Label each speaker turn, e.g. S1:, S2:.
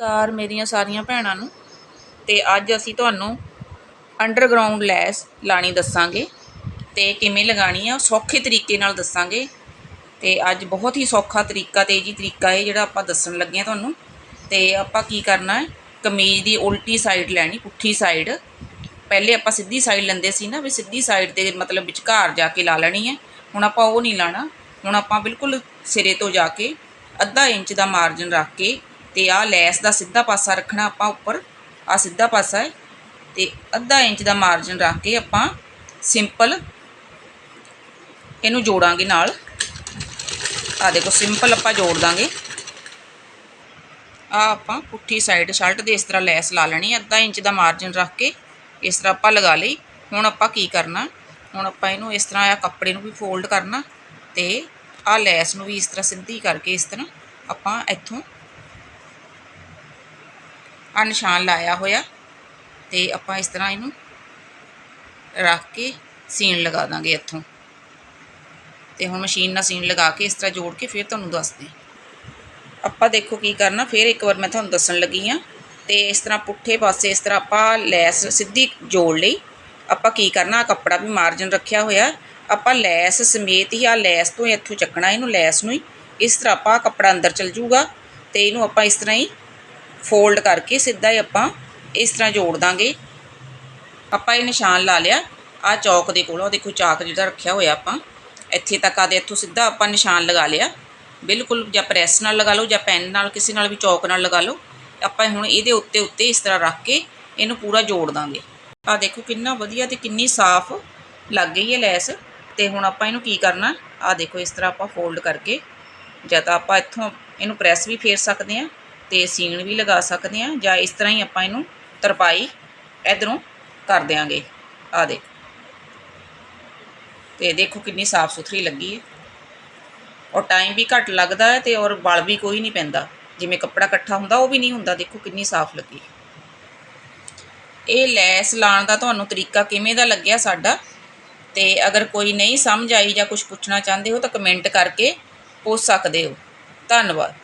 S1: ਕਾਰ ਮੇਰੀਆਂ ਸਾਰੀਆਂ ਭੈਣਾਂ ਨੂੰ। ਤੇ ਅੱਜ ਅਸੀਂ ਤੁਹਾਨੂੰ ਅੰਡਰਗਰਾਉਂਡ ਲੈਸ ਲਾਣੀ ਦੱਸਾਂਗੇ। ਤੇ ਕਿਵੇਂ ਲਗਾਣੀ ਆ, ਸੌਖੇ ਤਰੀਕੇ ਨਾਲ ਦੱਸਾਂਗੇ। ਤੇ ਅੱਜ ਬਹੁਤ ਹੀ ਸੌਖਾ ਤਰੀਕਾ ਤੇ ਜੀ ਤਰੀਕਾ ਹੈ ਜਿਹੜਾ ਆਪਾਂ ਦੱਸਣ ਲੱਗੇ ਆ ਤੁਹਾਨੂੰ। ਤੇ ਆਪਾਂ ਕੀ ਕਰਨਾ ਹੈ, ਕਮੀਜ਼ ਦੀ ਉਲਟੀ ਸਾਈਡ ਲੈਣੀ, ਪੁੱਠੀ ਸਾਈਡ ਪਹਿਲੇ ਆਪਾਂ ਸਿੱਧੀ ਸਾਈਡ ਲੈਂਦੇ ਸੀ ਨਾ, ਵੀ ਸਿੱਧੀ ਸਾਈਡ ਤੇ ਮਤਲਬ ਵਿਚਕਾਰ ਜਾ ਕੇ ਲਾ ਲੈਣੀ ਹੈ। ਹੁਣ ਆਪਾਂ ਉਹ ਨਹੀਂ ਲਾਣਾ। ਹੁਣ ਆਪਾਂ ਬਿਲਕੁਲ ਸਿਰੇ ਤੋਂ ਜਾ ਕੇ ਅੱਧਾ ਇੰਚ ਦਾ ਮਾਰਜਨ ਰੱਖ ਕੇ ਤੇ ਆਹ ਲੈਸ ਦਾ ਸਿੱਧਾ ਪਾਸਾ ਰੱਖਣਾ ਆਪਾਂ ਉੱਪਰ ਆ ਸਿੱਧਾ ਪਾਸਾ ਹੈ ਤੇ ਅੱਧਾ ਇੰਚ ਦਾ ਮਾਰਜਨ ਰੱਖ ਕੇ ਆਪਾਂ ਸਿੰਪਲ ਇਹਨੂੰ ਜੋੜਾਂਗੇ ਨਾਲ। ਆ ਦੇਖੋ ਸਿੰਪਲ ਆਪਾਂ ਜੋੜ ਦਾਂਗੇ। ਆ ਆਪਾਂ ਪੁੱਠੀ ਸਾਈਡ ਸ਼ਰਟ ਦੇ ਇਸ ਤਰ੍ਹਾਂ ਲੈਸ ਲਾ ਲੈਣੀ ਅੱਧਾ ਇੰਚ ਦਾ ਮਾਰਜਨ ਰੱਖ ਕੇ ਇਸ ਤਰ੍ਹਾਂ ਆਪਾਂ ਲਗਾ ਲਈ। ਹੁਣ ਆਪਾਂ ਕੀ ਕਰਨਾ, ਹੁਣ ਆਪਾਂ ਇਹਨੂੰ ਇਸ ਤਰ੍ਹਾਂ ਆ ਕੱਪੜੇ ਨੂੰ ਵੀ ਫੋਲਡ ਕਰਨਾ ਤੇ ਆ ਲੈਸ ਨੂੰ ਵੀ ਇਸ ਤਰ੍ਹਾਂ ਸਿੱਧੀ ਕਰਕੇ ਇਸ ਤਰ੍ਹਾਂ ਆਪਾਂ ਇੱਥੋਂ ਆ ਨਿਸ਼ਾਨ ਲਾਇਆ ਹੋਇਆ। ਤੇ ਆਪਾਂ ਇਸ ਤਰ੍ਹਾਂ ਇਹਨੂੰ ਰੱਖ ਕੇ ਸੀਨ ਲਗਾ ਦਾਂਗੇ ਇੱਥੋਂ। ਤੇ ਹੁਣ ਮਸ਼ੀਨ ਨਾਲ ਸੀਨ ਲਗਾ ਕੇ ਇਸ ਤਰ੍ਹਾਂ ਜੋੜ ਕੇ ਫਿਰ ਤੁਹਾਨੂੰ ਦੱਸਦੇ ਆਪਾਂ ਦੇਖੋ ਕੀ ਕਰਨਾ, ਫਿਰ ਇੱਕ ਵਾਰ ਮੈਂ ਤੁਹਾਨੂੰ ਦੱਸਣ ਲੱਗੀ ਆ ਤੇ ਇਸ ਤਰ੍ਹਾਂ ਪੁੱਠੇ ਪਾਸੇ ਇਸ ਤਰ੍ਹਾਂ ਆਪਾਂ ਲੈਸ ਸਿੱਧੀ ਜੋੜ ਲਈ। ਆਪਾਂ ਕੀ ਕਰਨਾ ਕੱਪੜਾ ਵੀ ਮਾਰਜਨ ਰੱਖਿਆ ਹੋਇਆ। ਆਪਾਂ ਲੈਸ ਸਮੇਤ ਹੀ ਆ ਲੈਸ ਤੋਂ ਇੱਥੋਂ ਚੱਕਣਾ, ਇਹਨੂੰ ਲੈਸ ਨੂੰ ਹੀ। ਇਸ ਤਰ੍ਹਾਂ ਆਪਾਂ ਕੱਪੜਾ ਅੰਦਰ ਚਲ ਜੂਗਾ। ਤੇ ਇਹਨੂੰ ਆਪਾਂ ਇਸ ਤਰ੍ਹਾਂ ਹੀ ਫੋਲਡ ਕਰਕੇ ਸਿੱਧਾ ਹੀ ਆਪਾਂ ਇਸ ਤਰ੍ਹਾਂ ਜੋੜ ਦਾਂਗੇ। ਆਪਾਂ ਇਹ ਨਿਸ਼ਾਨ ਲਾ ਲਿਆ। ਆ ਚੌਕ ਦੇ ਕੋਲੋਂ ਦੇਖੋ ਚਾਕ ਜਿਹੜਾ ਰੱਖਿਆ ਹੋਇਆ ਆਪਾਂ। ਇੱਥੇ ਤੱਕ ਆਦੇ ਇੱਥੋਂ ਸਿੱਧਾ ਆਪਾਂ ਨਿਸ਼ਾਨ ਲਗਾ ਲਿਆ। ਬਿਲਕੁਲ ਜਾਂ ਪ੍ਰੈਸ ਨਾਲ ਲਗਾ ਲਓ ਜਾਂ ਪੈਨ ਨਾਲ, ਕਿਸੇ ਨਾਲ ਵੀ ਚੌਕ ਨਾਲ ਲਗਾ ਲਓ। ਆਪਾਂ ਹੁਣ ਇਹਦੇ ਉੱਤੇ ਉੱਤੇ ਇਸ ਤਰ੍ਹਾਂ ਰੱਖ ਕੇ ਇਹਨੂੰ ਪੂਰਾ ਜੋੜ ਦਾਂਗੇ। ਆ ਦੇਖੋ ਕਿੰਨਾ ਵਧੀਆ ਤੇ ਕਿੰਨੀ ਸਾਫ਼ ਲੱਗ ਗਈ ਹੈ ਲੈਸ। ਤੇ ਹੁਣ ਆਪਾਂ ਇਹਨੂੰ ਕੀ ਕਰਨਾ? ਆ ਦੇਖੋ ਇਸ ਤਰ੍ਹਾਂ ਆਪਾਂ ਫੋਲਡ ਕਰਕੇ ਜਾਂ ਤਾਂ ਆਪਾਂ ਇੱਥੋਂ ਇਹਨੂੰ ਪ੍ਰੈਸ ਵੀ ਫੇਰ ਸਕਦੇ ਆ ਤੇ ਸੀਣ ਵੀ ਲਗਾ ਸਕਦੇ ਆ ਜਾਂ ਇਸ ਤਰ੍ਹਾਂ ਹੀ ਆਪਾਂ ਇਹਨੂੰ ਤਰਪਾਈ ਇਧਰੋਂ ਕਰ ਦਿਆਂਗੇ। ਆ ਦੇ ਤੇ ਦੇਖੋ ਕਿੰਨੀ ਸਾਫ਼ ਸੁਥਰੀ ਲੱਗੀ ਹੈ। ਔਰ ਟਾਈਮ ਵੀ ਘੱਟ ਲੱਗਦਾ ਹੈ ਤੇ ਔਰ ਵਲ ਵੀ ਕੋਈ ਨਹੀਂ ਪੈਂਦਾ। ਜਿਵੇਂ ਕੱਪੜਾ ਇਕੱਠਾ ਹੁੰਦਾ, ਉਹ ਵੀ ਨਹੀਂ ਹੁੰਦਾ। ਦੇਖੋ ਕਿੰਨੀ ਸਾਫ਼ ਲੱਗੀ ਇਹ ਲੈਸ ਲਾਉਣ ਦਾ ਤੁਹਾਨੂੰ ਤਰੀਕਾ ਕਿਵੇਂ ਦਾ ਲੱਗਿਆ ਸਾਡਾ? ਤੇ ਅਗਰ ਕੋਈ ਨਹੀਂ ਸਮਝ ਆਈ ਜਾਂ ਕੁਝ ਪੁੱਛਣਾ ਚਾਹੁੰਦੇ ਹੋ ਤਾਂ ਕਮੈਂਟ ਕਰਕੇ ਪੁੱਛ ਸਕਦੇ ਹੋ। ਧੰਨਵਾਦ।